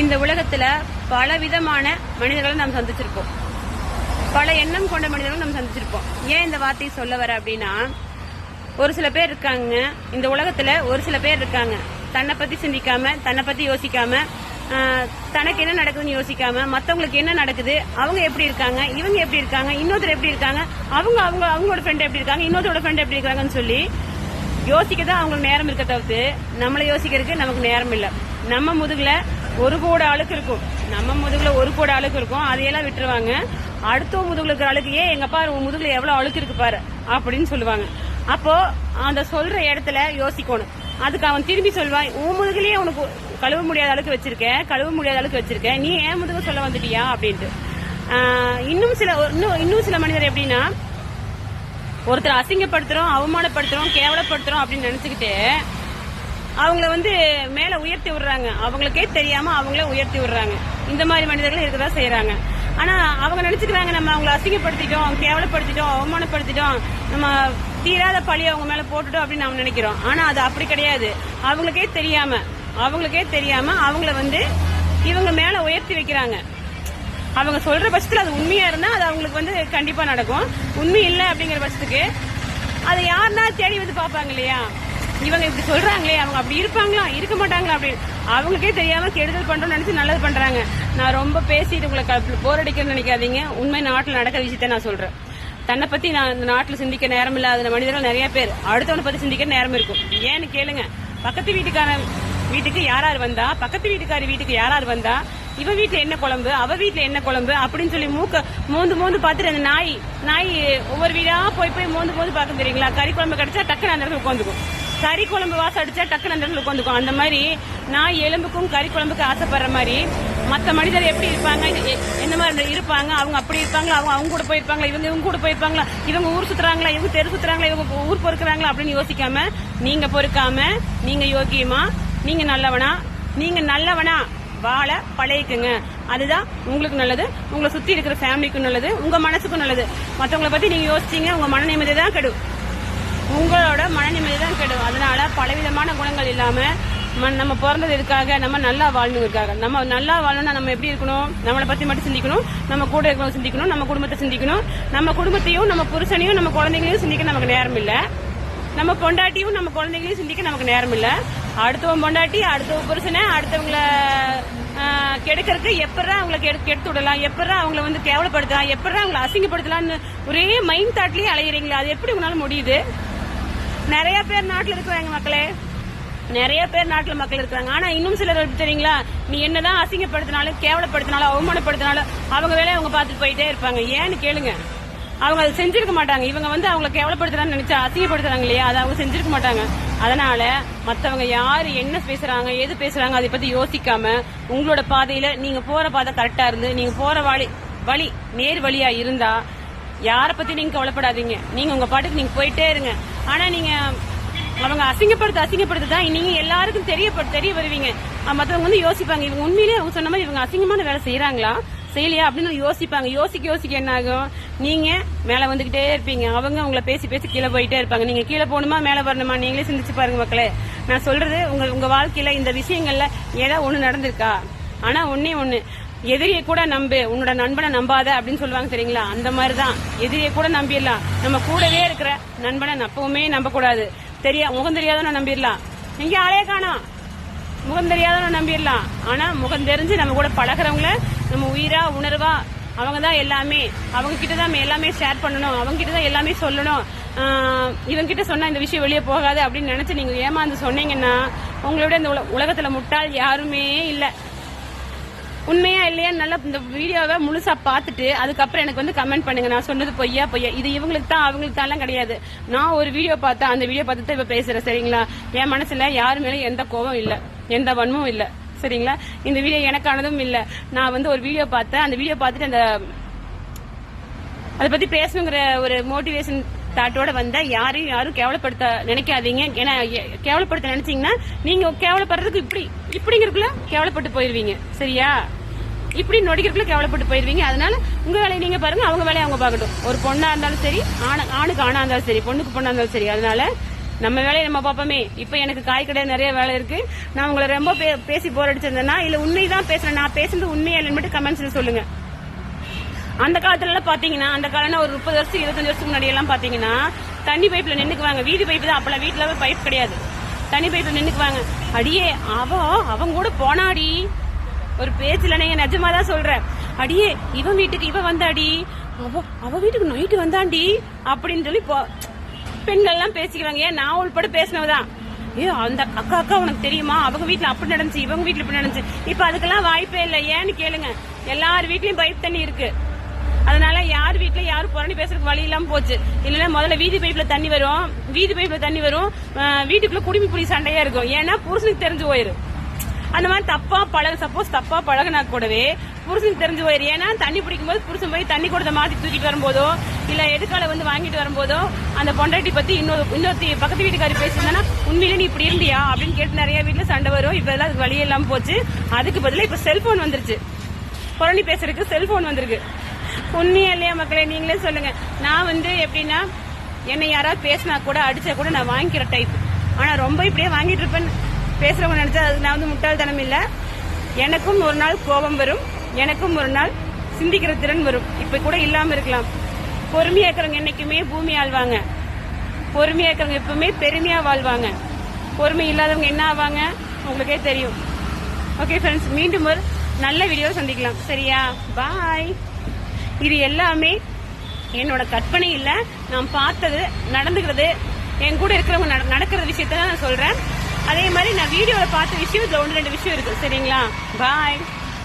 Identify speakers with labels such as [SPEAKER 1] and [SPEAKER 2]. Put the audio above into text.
[SPEAKER 1] இந்த உலகத்துல பல விதமான மனிதர்களை நாம் சந்திச்சிருப்போம் பல எண்ணம் கொண்ட மனிதர்களும் நம்ம சந்திச்சிருப்போம் ஏன் இந்த வார்த்தையை சொல்ல வர அப்படின்னா ஒரு சில பேர் இருக்காங்க. இந்த உலகத்துல ஒரு சில பேர் இருக்காங்க. தன்னை பத்தி சிந்திக்காம தன்னை பத்தி யோசிக்காம தனக்கு என்ன நடக்குதுன்னு யோசிக்காம மத்தவங்களுக்கு என்ன நடக்குது அவங்க எப்படி இருக்காங்க இவங்க எப்படி இருக்காங்க இன்னொருத்தர் எப்படி இருக்காங்க அவங்க அவங்க அவங்களோட ஃப்ரெண்ட் எப்படி இருக்காங்க இன்னொருத்தரோட ஃப்ரெண்ட் எப்படி இருக்காங்கன்னு சொல்லி யோசிக்க தான் அவங்களுக்கு நேரம் இருக்க தவிர்த்து நம்மளை யோசிக்கிறதுக்கு நமக்கு நேரம் இல்லை. நம்ம முதுகுல ஒரு கோட அழுக்கு இருக்கும். நம்ம முதுகுல ஒரு கோட அழுக்கு இருக்கும். அதையெல்லாம் விட்டுருவாங்க. அடுத்த முதுகுல இருக்கிற அழுக்கு ஏன் எங்க அப்பா உன் முதுகுல எவ்வளவு அழுக்கு இருக்கு பாரு அப்படின்னு சொல்லுவாங்க. அப்போ அந்த சொல்ற இடத்துல யோசிக்கணும். அதுக்கு அவன் திரும்பி சொல்வான் உன் முதுகுலயே உனக்கு கழுவ முடியாத அளவுக்கு வச்சிருக்கேன் கழுவ முடியாத அளவுக்கு வச்சிருக்கேன் நீ ஏன் முதுகு சொல்ல வந்துட்டியா? அப்படின்ட்டு. இன்னும் சில இன்னும் இன்னும் சில மனிதர் எப்படின்னா ஒருத்தர் அசிங்கப்படுத்துறோம் அவமானப்படுத்துறோம் கேவலப்படுத்துறோம் அப்படின்னு நினைச்சுக்கிட்டு அவங்கள வந்து மேல உயர்த்தி விடுறாங்க. அவங்களுக்கே தெரியாம அவங்கள உயர்த்தி விடுறாங்க. இந்த மாதிரி மனிதர்கள் இருக்கதா செய்யறாங்க ஆனா அவங்க நினைச்சுக்கிறாங்க நம்ம அவங்களை அசிங்கப்படுத்திட்டோம் கேவலப்படுத்திட்டோம் அவமானப்படுத்திட்டோம் நம்ம தீராத பழி அவங்க மேல போட்டுட்டோம் அப்படின்னு நம்ம நினைக்கிறோம். ஆனா அது அப்படி கிடையாது. அவங்களுக்கே தெரியாம அவங்களுக்கே தெரியாம அவங்கள வந்து இவங்க மேல உயர்த்தி வைக்கிறாங்க. அவங்க சொல்ற பட்சத்துல அது உண்மையா இருந்தா அது அவங்களுக்கு வந்து கண்டிப்பா நடக்கும். உண்மை இல்லை அப்படிங்கிற பட்சத்துக்கு அதை யாருன்னா தேடி வந்து பாப்பாங்க இல்லையா? இவங்க இப்படி சொல்றாங்களே அவங்க அப்படி இருப்பாங்களா? இருக்க மாட்டாங்களா அப்படின்னு. அவங்களுக்கே தெரியாம கெடுதல் பண்றோம்னு நினைச்சு நல்லது பண்றாங்க. நான் ரொம்ப பேசிட்டு உங்களை போர் அடிக்கணும்னு நினைக்காதீங்க. உண்மை நாட்டில் நடக்கிற விஷயத்த நான் சொல்றேன். தன்னை பத்தி நான் இந்த நாட்டில் சிந்திக்க நேரம் இல்லாத மனிதர்கள் நிறைய பேர். அடுத்தவனை பத்தி சிந்திக்க நேரம் இருக்கும். ஏன்னு கேளுங்க. பக்கத்து வீட்டுக்காரன் வீட்டுக்கு யார் யார் வந்தா? பக்கத்து வீட்டுக்காரி வீட்டுக்கு யாரார் வந்தா? இவ வீட்டுல என்ன குழம்பு? அவ வீட்டுல என்ன குழம்பு? அப்படின்னு சொல்லி மூக்க மோந்து மோந்து பார்த்துட்டு அந்த நாய் நாய் ஒவ்வொரு வீடா போய் போய் மோந்து மோந்து பார்க்க தெரியுங்களா? கறி குழம்பு கிடைச்சா டக்குனு அந்த இடத்துல உட்காந்துக்கும். கறி குழம்பு வாசம் அடிச்சா டக்குனு அந்த இடத்துல உட்காந்துக்கும். அந்த மாதிரி நான் எலும்புக்கும் கறி குழம்புக்கு ஆசைப்படுற மாதிரி மற்ற மனிதர் எப்படி இருப்பாங்க? எ- என்ன மாதிரி இருப்பாங்க? அவங்க அப்படி இருப்பாங்களா? அவங்க அவங்க கூட போயிருப்பாங்களா? இவங்க இவங்க கூட போயிருப்பாங்களா? இவங்க ஊர் சுத்துறாங்களா? இவங்க தெரு சுத்துறாங்களா? இவங்க ஊர் பொறுக்கிறாங்களா? அப்படின்னு யோசிக்காம நீங்க பொறுக்காம நீங்க யோகியமா நீங்க நல்லவனா நீங்க நல்லவனா வாழ பழகிக்குங்க. அதுதான் உங்களுக்கு நல்லது. உங்களை சுத்தி இருக்கிற ஃபேமிலிக்கும் நல்லது. உங்க மனசுக்கும் நல்லது. மற்றவங்களை பத்தி நீங்க யோசிச்சீங்க உங்க மன நிம்மதி தான் கெடும். உங்களோட மன நிம்மதி தான் கெடும். அதனால பலவிதமான குணங்கள் இல்லாம நம்ம பிறந்தது இருக்காக நம்ம நல்லா வாழணுங்கிறதுக்காக. நம்ம நல்லா வாழணும்னா நம்ம எப்படி இருக்கணும்? நம்மளை பத்தி மட்டும் சிந்திக்கணும். நம்ம கூட இருக்கிறவங்க சிந்திக்கணும். நம்ம குடும்பத்தை சிந்திக்கணும். நம்ம குடும்பத்தையும் நம்ம புருஷனையும் நம்ம குழந்தைங்களையும் சிந்திக்க நமக்கு நேரம் இல்ல. நம்ம பொண்டாட்டியும் நம்ம குழந்தைங்களையும் சிந்திக்க நமக்கு நேரம் இல்ல. அடுத்தவன் பொண்டாட்டி அடுத்த புருஷனை அடுத்தவங்கள கெடுக்கிறதுக்கு எப்படா அவங்கள கெடு- கெடுத்து விடலாம்? எப்படா அவங்கள வந்து கேவலப்படுத்தலாம்? எப்படா அவங்கள அசிங்கப்படுத்தலாம்னு ஒரே மைண்ட் தாட்லயே அலையிறீங்களா அது எப்படி உங்களால முடியுது? நிறைய பேர் நாட்டில் இருக்கிறாங்க மக்களே. நிறைய பேர் நாட்டில் மக்கள் இருக்கிறாங்க. ஆனா இன்னும் சிலர் தெரியுங்களா? நீ என்னதான் அசிங்கப்படுத்தினாலும் கேவலப்படுத்தினாலும் அவமானப்படுத்தினாலும் அவங்க வேலையை அவங்க பார்த்துட்டு போயிட்டே இருப்பாங்க. ஏன்னு கேளுங்க. அவங்க அதை செஞ்சிருக்க மாட்டாங்க. இவங்க வந்து அவங்கள கேவலப்படுத்துறான்னு நினைச்சா அசிங்கப்படுத்துறாங்க இல்லையா? அதை அவங்க செஞ்சிருக்க மாட்டாங்க. அதனால மத்தவங்க யாரு என்ன பேசுறாங்க எது பேசுறாங்க அதை பத்தி யோசிக்காம உங்களோட பாதையில நீங்க போற பாதை கரெக்டா இருந்து நீங்க போற வழி வழி நேர் வழியா இருந்தா யாரை பத்தி நீங்க கவலைப்படாதீங்க. நீங்க உங்க பாட்டுக்கு நீங்க போயிட்டே இருங்க. ஆனா நீங்க அவங்க அசிங்கப்படுத்த அசிங்கப்படுத்த தான் நீங்க எல்லாருக்கும் தெரிய தெரிய வருவீங்க. மற்றவங்க மத்தவங்க வந்து யோசிப்பாங்க. இவங்க உண்மையிலேயே அவங்க சொன்ன மாதிரி இவங்க அசிங்கமான வேலை செய்யறாங்களா செய்யலையா? அப்படின்னு யோசிப்பாங்க. யோசிக்க யோசிக்க என்ன ஆகும்? நீங்க மேல வந்துகிட்டே இருப்பீங்க. அவங்க உங்களை பேசி பேசி கீழே போயிட்டே இருப்பாங்க. நீங்க கீழே போகணுமா? மேல வரணுமா? நீங்களே சிந்திச்சு பாருங்க மக்களே. நான் சொல்றது உங்க உங்க வாழ்க்கையில இந்த விஷயங்கள்ல ஏதாவது ஒண்ணு நடந்திருக்கா? ஆனா ஒன்னே ஒண்ணு. எதிரியை கூட நம்பு உன்னோட நண்பனை நம்பாத அப்படின்னு சொல்லுவாங்க தெரியுங்களா? அந்த மாதிரி தான் எதிரியை கூட நம்பிடலாம். நம்ம கூடவே இருக்கிற நண்பனை எப்பவுமே நம்ப கூடாது தெரியா முகம் தெரியாதவன நம்பிடலாம். எங்க ஆளே காணா. முகம் தெரியாதவன நம்பிடலாம். ஆனா முகம் தெரிஞ்சு நம்ம கூட பழகிறவங்கள நம்ம உயிரா உணர்வா அவங்க தான் எல்லாமே. அவங்க கிட்ட தான் எல்லாமே ஷேர் பண்ணணும். அவங்க கிட்ட தான் எல்லாமே சொல்லணும். இவங்க கிட்ட சொன்னா இந்த விஷயம் வெளியே போகாது அப்படின்னு நினைச்சு நீங்க ஏமாந்து சொன்னீங்கன்னா உங்களோட இந்த உல- உலகத்துல முட்டாள் யாருமே இல்லை. உண்மையா இல்லையா? நல்லா இந்த வீடியோவை முழுசா பார்த்துட்டு அதுக்கப்புறம் எனக்கு வந்து கமெண்ட் பண்ணுங்க. நான் சொன்னது பொய்யா பொய்யா? இது இவங்களுக்கு தான் அவங்களுக்கு தான் கிடையாது. நான் ஒரு வீடியோ பார்த்தேன் அந்த வீடியோ பார்த்து தான் இப்ப பேசுறேன் சரிங்களா? என் மனசுல யாரு மேல எந்த கோபம் இல்ல. எந்த வன்மும் இல்ல. சரிங்களா? இந்த வீடியோ எனக்கானதும் இல்ல. நான் வந்து ஒரு வீடியோ பார்த்தேன். அந்த வீடியோ பார்த்துட்டு அந்த அதை பத்தி பேசணுங்கிற ஒரு மோட்டிவேஷன் தாட்டோட வந்தா யாரையும் யாரும் கேவலப்படுத்த நினைக்காதீங்க. ஏன்னா கேவலப்படுத்த நினைச்சீங்கன்னா நீங்க கேவலப்படுறதுக்கு இப்படி இப்படிங்கிறதுக்குள்ள கேவலப்பட்டு போயிருவீங்க. சரியா? இப்படி நொடிக்கிறதுக்குள்ள கேவலப்பட்டு போயிருவீங்க. அதனால உங்க வேலையை நீங்க பாருங்க அவங்க வேலையை அவங்க பார்க்கட்டும். ஒரு பொண்ணா இருந்தாலும் சரி ஆணு ஆணுக்கு ஆணா இருந்தாலும் சரி பொண்ணுக்கு பொண்ணா இருந்தாலும் சரி. அதனால நம்ம வேலையை நம்ம பார்ப்போமே. இப்போ எனக்கு காய் கடை நிறைய வேலை இருக்கு. நான் உங்களை ரொம்ப பே- பேசி போர் அடிச்சிருந்தேன்னா இல்ல உண்மைதான் பேசுறேன் நான் பேசுறது உண்மையா இல்லைன்னு மட்டும் கமெண்ட்ஸ்ல சொல்லுங்க. அந்த காலத்துல எல்லாம் பாத்தீங்கன்னா அந்த காலம் ஒரு முப்பது வருஷம் இருபத்தஞ்சு வருஷத்துக்கு முன்னாடி எல்லாம் பாத்தீங்கன்னா தண்ணி பைப்ல நின்னுக்குவாங்க. வீதி பைப் தான். அப்பெல்லாம் வீட்டுல பைப் கிடையாது. தண்ணி பைப்ல நின்னுக்குவாங்க. அடியே அவன் அவங்க கூட போனாடி. ஒரு பேச்சுல நீங்க நிஜமாதான் சொல்றேன். அடியே இவன் வீட்டுக்கு இவன் வந்தாடி. அவ அவ வீட்டுக்கு நைட்டு வந்தாண்டி அப்படின்னு சொல்லி பெண்கள் எல்லாம் பேசிக்கிறாங்க ஏன் நான் உள்பட பேசினவதான் ஏ அந்த அக்கா அக்கா உனக்கு தெரியுமா? அவங்க வீட்டுல அப்படி நடந்துச்சு இவங்க வீட்டுல இப்படி நடந்துச்சு. இப்ப அதுக்கெல்லாம் வாய்ப்பே இல்லை. ஏன்னு கேளுங்க. எல்லார் வீட்லயும் பைப் தண்ணி இருக்கு. அதனால யார் வீட்டுல யாரும் புரணி பேசுறதுக்கு வழி இல்லாம போச்சு. இல்லைன்னா முதல்ல வீதி பைப்ல தண்ணி வரும். வீதி பைப்ல தண்ணி வரும். வீட்டுக்குள்ள குடிமி புடி சண்டையா இருக்கும். ஏன்னா புருஷனுக்கு தெரிஞ்சு போயிரும். அந்த மாதிரி தப்பா பழக சப்போஸ் தப்பா பழகினா கூடவே புருஷனுக்கு தெரிஞ்சு போயிரு ஏன்னா தண்ணி பிடிக்கும் போது புருஷன் போய் தண்ணி கொடுத்த மாத்தி தூக்கிட்டு வரும்போதோ இல்ல எதுக்கால வந்து வாங்கிட்டு வரும்போதோ அந்த பொண்டாட்டி பத்தி இன்னொரு இன்னொருத்தி பக்கத்து வீட்டுக்காரி பேசியிருந்தானா உண்மையில நீ இப்படி இருந்தியா? அப்படின்னு கேட்டு நிறைய வீட்டுல சண்டை வரும். இப்ப எல்லாம் வழி இல்லாம போச்சு. அதுக்கு பதிலாக இப்ப செல்போன் வந்துருச்சு. புரணி பேசுறதுக்கு செல்போன் வந்திருக்கு. உண்மையா இல்லையா மக்களே நீங்களே சொல்லுங்க. நான் வந்து எப்படின்னா என்னை யாராவது பேசினா கூட அடிச்சா கூட நான் வாங்கிக்கிற டைப் ஆனா ரொம்ப இப்படியே வாங்கிட்டு இருப்பேன். பேசுறவங்க நினைச்சா அது நான் வந்து முட்டாள்தனம் இல்ல. எனக்கும் ஒரு நாள் கோபம் வரும். எனக்கும் ஒரு நாள் சிந்திக்கிற திறன் வரும். இப்ப கூட இல்லாம இருக்கலாம். பொறுமையா இருக்கிறவங்க என்னைக்குமே பூமி ஆழ்வாங்க பொறுமையா இருக்கிறவங்க எப்பவுமே பெருமையா வாழ்வாங்க. பொறுமை இல்லாதவங்க என்ன ஆவாங்க? உங்களுக்கே தெரியும். ஓகே ஃப்ரெண்ட்ஸ் மீண்டும் ஒரு நல்ல வீடியோ சந்திக்கலாம். சரியா? பாய் இது எல்லாமே என்னோட கற்பனை இல்ல. நான் பார்த்தது நடந்துக்கிறது என் கூட இருக்கிறவங்க நட- நடக்கிற விஷயத்த தான் நான் சொல்றேன். அதே மாதிரி நான் வீடியோல பார்த்த விஷயம் இதுல ஒன்று ரெண்டு விஷயம் இருக்கு. சரிங்களா? பாய்